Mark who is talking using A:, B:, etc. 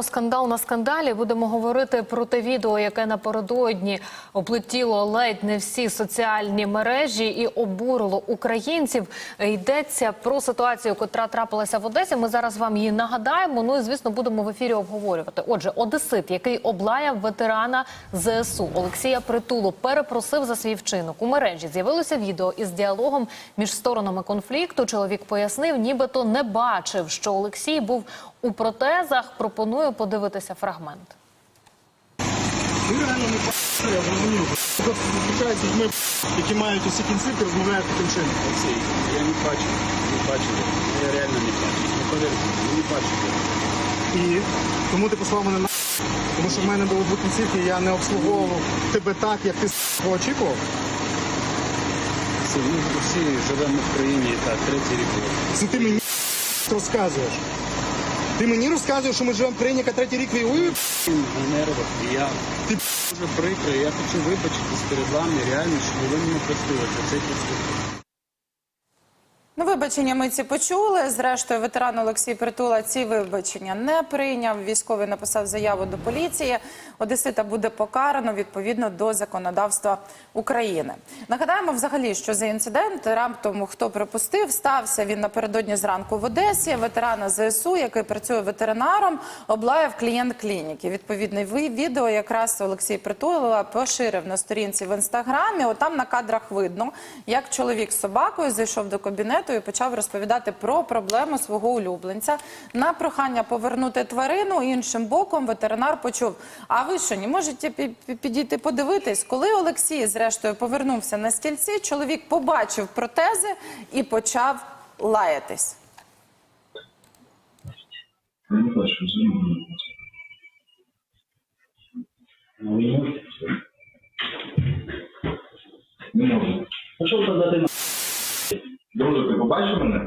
A: Маємо скандал на скандалі. Будемо говорити про те відео, яке напередодні облетіло ледь не всі соціальні мережі і обурило українців. Йдеться про ситуацію, котра трапилася в Одесі. Ми зараз вам її нагадаємо. Ну і звісно, будемо в ефірі обговорювати. Отже, одесит, який облаяв ветерана ЗСУ Олексія Притулу, перепросив за свій вчинок. У мережі з'явилося відео із діалогом між сторонами конфлікту. Чоловік пояснив, нібито не бачив, що Олексій був у протезах. Пропоную подивитися фрагмент.
B: Ви реально не я зрозумів. Просто зустрічаються з людьми, які мають усі кінцівки, розмовляють таким чином.
C: Олексій, я не бачу, не бачу. Я реально не бачу. Ну повірте, я не бачу.
B: І тому ти послав мене на тому що в мене було дві кінцівки, і я не обслуговував тебе так, як ти очікував.
C: Всі, ми всі живемо в країні, так, третій рік.
B: Це ти мені розказуєш. Ти мені розказуєш, що ми живемо в країні, яка третій рік воює?
C: Нервах, і я
B: Ти
C: дуже прикро. Я хочу вибачитись перед вами реально, щоб ви мене простили за цей поступок.
D: Ну, вибачення ми ці почули. Зрештою, ветеран Олексій Притула ці вибачення не прийняв. Військовий написав заяву до поліції. Одесита буде покарано відповідно до законодавства України. Нагадаємо, взагалі, що за інцидент раптом хто припустив, стався він напередодні зранку в Одесі. Ветерана ЗСУ, який працює ветеринаром, облаяв клієнт клініки. Відповідний ви- відео якраз Олексій Притула поширив на сторінці в інстаграмі. Отам на кадрах видно, як чоловік з собакою зайшов до кабінету і почав розповідати про проблему свого улюбленця. На прохання повернути тварину іншим боком ветеринар почув. А ви що, не можете пі- пі- підійти подивитись? Коли Олексій, зрештою, повернувся на стільці, чоловік побачив протези і почав лаятись.
E: Бачу. Ну, ви не можете? Не можу. А що ви дати на?